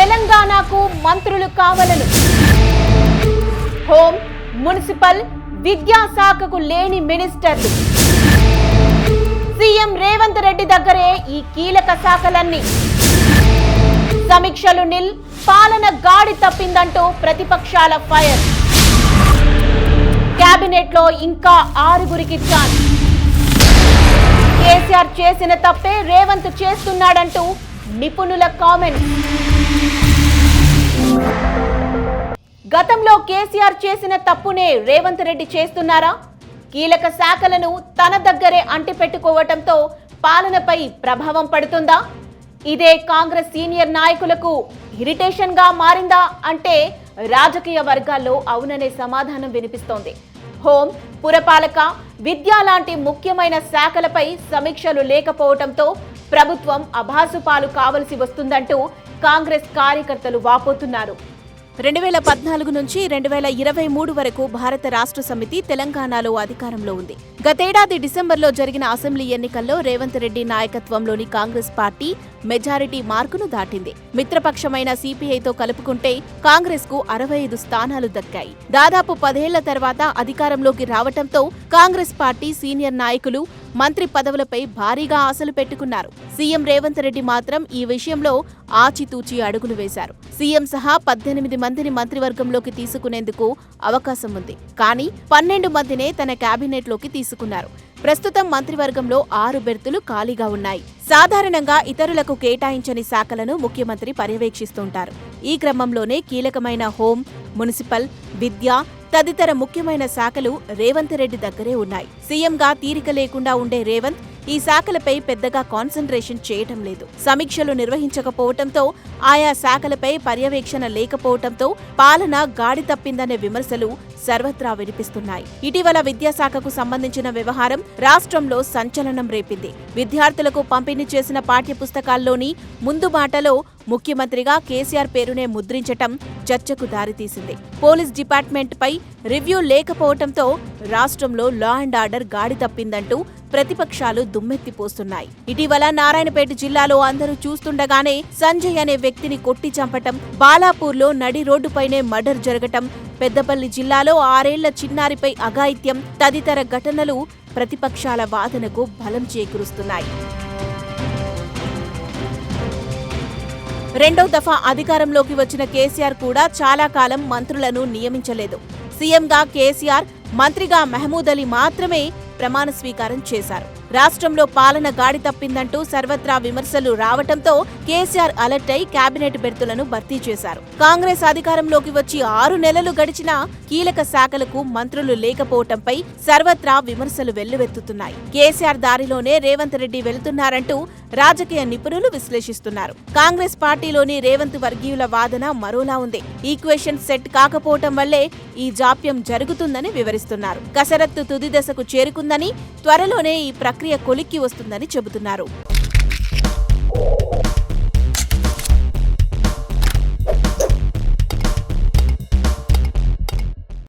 తెలంగాణకు మంత్రులు కావలను. Home municipal విద్యాశాఖకు లేని మినిస్టర్లు. సీఎం రేవంత్ రెడ్డి దగ్గరే ఈ కీలక శాఖలన్నీ. సమీక్షలు నిల్ పాలన గాడి తప్పిందంటూ ప్రతిపక్షాల ఫైర్. కేబినెట్లో ఇంకా ఆరుగురికి ఛాన్స్ కేసీఆర్ చేసిన తప్పే రేవంత్ చేస్తున్నాడంటూ నిపుణుల కామెంట్ గతంలో కేసీఆర్ చేసిన తప్పునే రేవంత్ రెడ్డి చేస్తున్నారా? కీలక శాఖలను తన దగ్గరే అంటిపెట్టుకోవటంతో పాలనపై ప్రభావం పడుతుందా? ఇదే కాంగ్రెస్ సీనియర్ నాయకులకు ఇరిటేషన్గా మారిందా అంటే రాజకీయ వర్గాల్లో అవుననే సమాధానం వినిపిస్తోంది. హోం పురపాలక విద్యా లాంటి ముఖ్యమైన శాఖలపై సమీక్షలు లేకపోవడంతో ప్రభుత్వం అభాసుపాలు కావలసి వస్తుందంటూ కాంగ్రెస్ కార్యకర్తలు వాపోతున్నారు. రెండు వేల పద్నాలుగు నుంచి రెండు వేల ఇరవై మూడు వరకు భారత రాష్ట్ర సమితి తెలంగాణలో అధికారంలో ఉంది. గతేడాది డిసెంబర్లో జరిగిన అసెంబ్లీ ఎన్నికల్లో రేవంత్ రెడ్డి నాయకత్వంలోని కాంగ్రెస్ పార్టీ మెజారిటీ మార్కును దాటింది. మిత్రపక్షమైన సిపిఐతో కలుపుకుంటే కాంగ్రెస్కు అరవై ఐదు స్థానాలు దక్కాయి. దాదాపు పదేళ్ళ తర్వాత అధికారంలోకి రావటంతో కాంగ్రెస్ పార్టీ సీనియర్ నాయకులు మంత్రి పదవులపై భారీగా ఆశలు పెట్టుకున్నారు. సీఎం రేవంత్ రెడ్డి మాత్రం ఈ విషయంలో ఆచితూచి అడుగులు వేశారు. సీఎం సహా పద్దెనిమిది మందిని మంత్రివర్గంలోకి తీసుకునేందుకు అవకాశం ఉంది. కానీ పన్నెండు మందినే తన కేబినెట్లోకి తీసుకున్నారు. ప్రస్తుతం మంత్రివర్గంలో ఆరు బెర్తులు ఖాళీగా ఉన్నాయి. సాధారణంగా ఇతరులకు కేటాయించని శాఖలను ముఖ్యమంత్రి పర్యవేక్షిస్తుంటారు. ఈ క్రమంలోనే కీలకమైన హోం మున్సిపల్ విద్య తదితర ముఖ్యమైన శాఖలు రేవంత్ రెడ్డి దగ్గరే ఉన్నాయి. సీఎంగా తీరిక లేకుండా ఉండే రేవంత్ ఈ శాఖలపై పెద్దగా కాన్సంట్రేషన్ చేయటం లేదు. సమీక్షలు నిర్వహించకపోవటంతో ఆయా శాఖలపై పర్యవేక్షణ లేకపోవటంతో పాలన గాడి తప్పిందనే విమర్శలు సర్వత్రా వినిపిస్తున్నాయి. ఇటీవల విద్యాశాఖకు సంబంధించిన వ్యవహారం రాష్ట్రంలో సంచలనం రేపింది. విద్యార్థులకు పంపిణీ చేసిన పాఠ్యపుస్తకాల్లోని ముందు మాటలో ముఖ్యమంత్రిగా కేసీఆర్ పేరునే ముద్రించటం చర్చకు దారితీసింది. పోలీస్ డిపార్ట్మెంట్ పై రివ్యూ లేకపోవటంతో రాష్ట్రంలో లా అండ్ ఆర్డర్ గాడి తప్పిందంటూ ప్రతిపక్షాలు దుమ్మెత్తిపోస్తున్నాయి ఇటీవల నారాయణపేట జిల్లాలో అందరూ చూస్తుండగానే సంజయ్ అనే వ్యక్తిని కొట్టి చంపటం బాలాపూర్లో నడి రోడ్డుపైనే మర్డర్ జరగటం పెద్దపల్లి జిల్లాలో ఆరేళ్ళ చిన్నారిపై అఘాయిత్యం తదితర ఘటనలు ప్రతిపక్షాల వాదనకు బలం చేకూరుస్తున్నాయి. రెండో దఫా అధికారంలోకి వచ్చిన కేసీఆర్ కూడా చాలా కాలం మంత్రులను నియమించలేదు. సీఎంగా కేసీఆర్ మంత్రిగా మహమూద్ అలీ మాత్రమే ప్రమాణ స్వీకారం చేశారు. రాష్ట్రంలో పాలన గాడి తప్పిందంటూ సర్వత్రా విమర్శలు రావటంతో కేసీఆర్ అలర్ట్ అయి కేబినెట్ బెర్తులను భర్తీ చేశారు. కాంగ్రెస్ అధికారంలోకి వచ్చి ఆరు నెలలు గడిచినా కీలక శాఖలకు మంత్రులు లేకపోవటంపై సర్వత్రా విమర్శలు వెల్లువెత్తుతున్నాయి. కేసీఆర్ దారిలోనే రేవంత్ రెడ్డి వెళుతున్నారంటూ రాజకీయ నిపుణులు విశ్లేషిస్తున్నారు. కాంగ్రెస్ పార్టీలోని రేవంత్ వర్గీయుల వాదన మరోలా ఉంది. ఈక్వేషన్ సెట్ కాకపోవటం వల్లే ఈ జాప్యం జరుగుతుందని వివరిస్తున్నారు. కసరత్తు తుది దశకు చేరుకుందని త్వరలోనే ఈ ప్రక్రియ కొలిక్కి వస్తుందని చెబుతున్నారు.